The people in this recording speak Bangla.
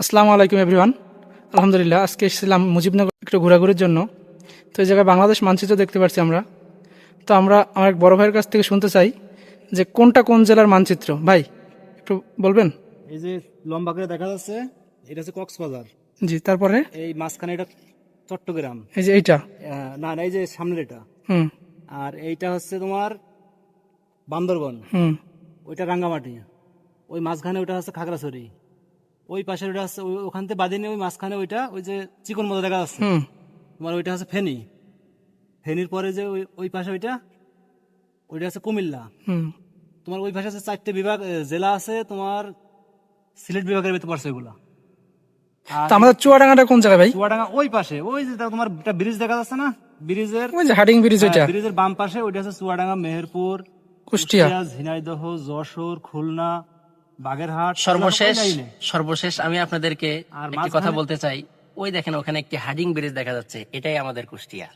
আসসালামু আলাইকুম এভরিওয়ান আলহামদুলিল্লাহ আজকে এসেছিলাম মুজিবনগর একটু ঘোরাঘুরির জন্য। তো এই জায়গায় বাংলাদেশ মানচিত্র দেখতে পাচ্ছি আমরা। তো আমরা আমার এক বড় ভাইয়ের কাছ থেকে শুনতে চাই যে কোনটা কোন জেলার মানচিত্র। ভাই একটু বলবেন? এই যে লম্বা করে দেখা যাচ্ছে এটা হচ্ছে কক্সবাজার। জি তারপরে? এই মাঝখানে এটা চট্টগ্রাম। এই যে এইটা? না না এই যে সামনের এটা। হুম। আর এইটা হচ্ছে তোমার বান্দরবন। হুম। ওইটা রাঙ্গামাটি। ওই মাঝখানে ওইটা হচ্ছে খাগড়াছড়ি। ওই পাশে হচ্ছে ওই- ওখান থেকে বাদিনে ওই মাঝখানে ওইটা ওই যে চিকন মতো দেখা যাচ্ছে। তোমার ওইটা হচ্ছে ফেনী। ফেনীর পরে যে ওই ওই পাশে ওইটা ওইটা হচ্ছে কুমিল্লা। তোমার ওই পাশে হচ্ছে চারটে বিভাগ জেলা আছে তোমার সিলেট বিভাগের ভিতরে পড়ছে ওইগুলা আমাদের চুয়াডাঙ্গাটা কোন জায়গায় ভাই? চুয়াডাঙ্গা ওই পাশে ওই যে তোমার একটা ব্রিজ দেখা যাচ্ছে না? ব্রিজের ওই যে হাডিং ব্রিজ ওইটা। হ্যাঁ, ব্রিজের বাম পাশে ওইটা হচ্ছে চুয়াডাঙ্গা মেহেরপুর কুষ্টিয়া ঝিনাইদহ যশোর খুলনা সর্বশেষ সর্বশেষ আমি আপনাদেরকে একটি কথা বলতে চাই। ওই দেখেন ওখানে একটি হার্ডিং ব্রিজ দেখা যাচ্ছে। এটাই আমাদের কুষ্টিয়া।